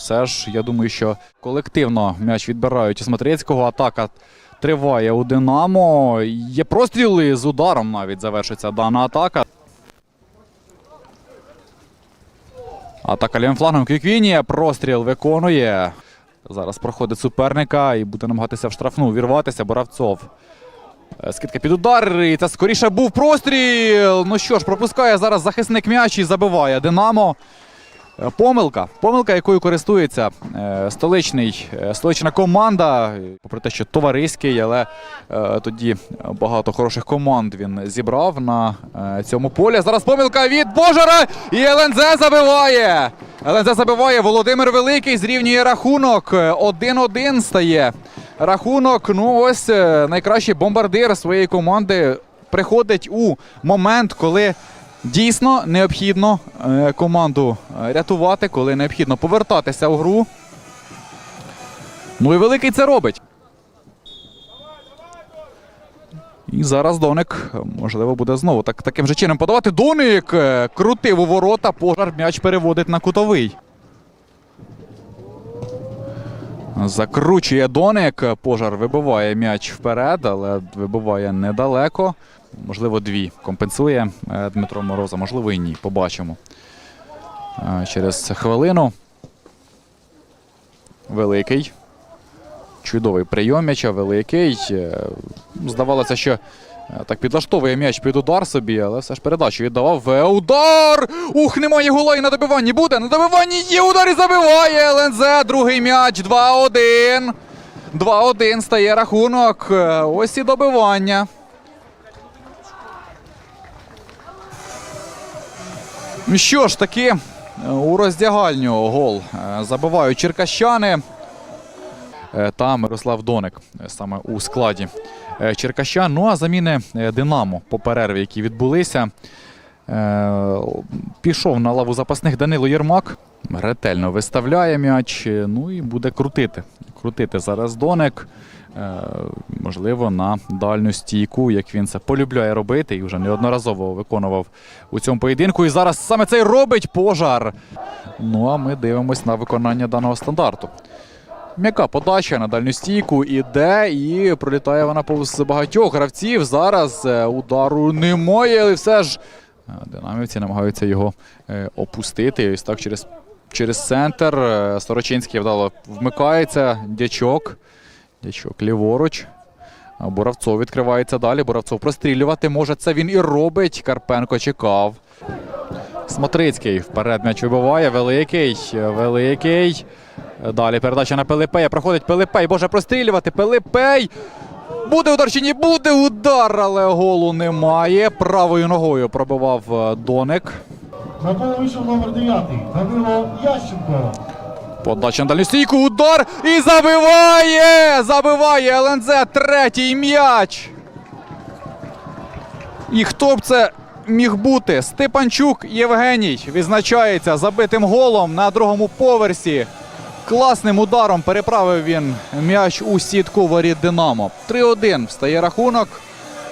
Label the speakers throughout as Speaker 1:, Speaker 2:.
Speaker 1: все ж я думаю, що колективно м'яч відбирають у Смотрицького. Атака триває у Динамо. Є простріли з ударом навіть завершиться дана атака. Атака лівим флангом Квіквінія. Простріл виконує. Зараз проходить суперника і буде намагатися в штрафну вірватися. Боравцов. Е, Скидка під удар. І це скоріше був простріл. Ну що ж, пропускає зараз захисник м'яч і забиває Динамо. Е, Помилка. Помилка, якою користується е, столичний, е, столична команда. Попри те, що товариський, але тоді багато хороших команд він зібрав на цьому полі. Зараз помилка від Божара. І ЛНЗ забиває. ЛНЗ забиває. Володимир Великий зрівнює рахунок. Е, 1-1 стає. Рахунок. Ну ось найкращий бомбардир своєї команди приходить у момент, коли дійсно необхідно е, команду е, рятувати, коли необхідно повертатися у гру. Ну і великий це робить. І зараз Доник, можливо, буде знову так, таким же чином подавати. Доник е, крутив у ворота, пожар м'яч переводить на кутовий. Закручує Доник. Пожар вибиває м'яч вперед, але вибиває недалеко. Можливо, дві компенсує е, Дмитро Мороза, можливо, і ні. Побачимо. Е, Через хвилину. Великий. Чудовий прийом м'яча, великий. Е, Здавалося, що е, так підлаштовує м'яч під удар собі, але все ж передачу віддавав. Удар! Ух, немає гола і на добиванні буде. На добиванні є удар і забиває ЛНЗ. Другий м'яч. 2-1. 2-1 стає рахунок. Е, Ось і добивання. Ну Що ж таки, у роздягальню гол забивають черкащани. Е, Та Мирослав Доник е, саме у складі е, Черкащан. Ну а заміни Динамо по перерві, які відбулися. Пішов на лаву запасних Данило Єрмак. Ретельно виставляє м'яч. Ну і буде крутити. Крутити зараз Доник. Можливо, на дальню стійку, як він це полюбляє робити, і вже неодноразово виконував у цьому поєдинку. І зараз саме це й робить пожар. Ну а ми дивимось на виконання даного стандарту. М'яка подача на дальню стійку іде і пролітає вона повз багатьох гравців. Зараз е, удару немає, але все ж е, динамівці намагаються його е, опустити. Ось так через, через центр. Сорочинський вдало вмикається. Дячок. Дячок ліворуч. Боравцов відкривається далі. Боравцов прострілювати може. Це він і робить. Карпенко чекав. Смотрицький вперед м'яч вибиває. Великий. Великий. Далі передача на Пилипея. Проходить Пилипей. Боже прострілювати. Пилипей. Буде удар чи ні? Буде удар, але голу немає. Правою ногою пробивав е, Доник.
Speaker 2: На поле вийшов номер 9 Данило Ященко.
Speaker 1: Подача на дальню стійку. Удар. І забиває! Забиває ЛНЗ. Третій м'яч. І хто б це міг бути? Степанчук Євгеній відзначається забитим голом на другому поверсі. Класним ударом переправив він м'яч у сітку воріт Динамо. 3-1 встає рахунок.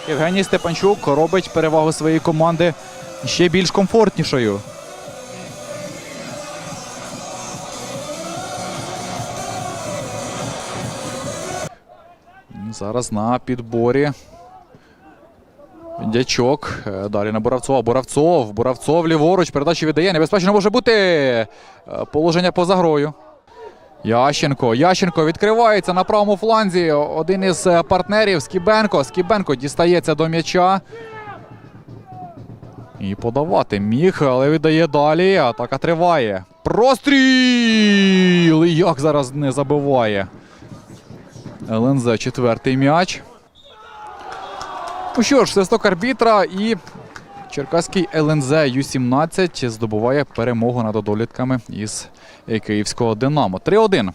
Speaker 1: Євгеній Степанчук робить перевагу своєї команди ще більш комфортнішою. Зараз на підборі. Дячок. Е, Далі на Буравцова. Буравцов. Буравцов ліворуч. Передачу віддає. Небезпечно може бути Е, положення поза грою. Ященко. Ященко відкривається на правому фланзі. Один із е, партнерів Скібенко. Скібенко дістається до м'яча. І подавати міг, але віддає далі. Атака триває. Простріл! Як зараз не забиває. ЛНЗ четвертий м'яч. Ну що ж, свисток арбітра і Черкаський ЛНЗ Ю-17 здобуває перемогу над одолітками із е, київського Динамо. 3-1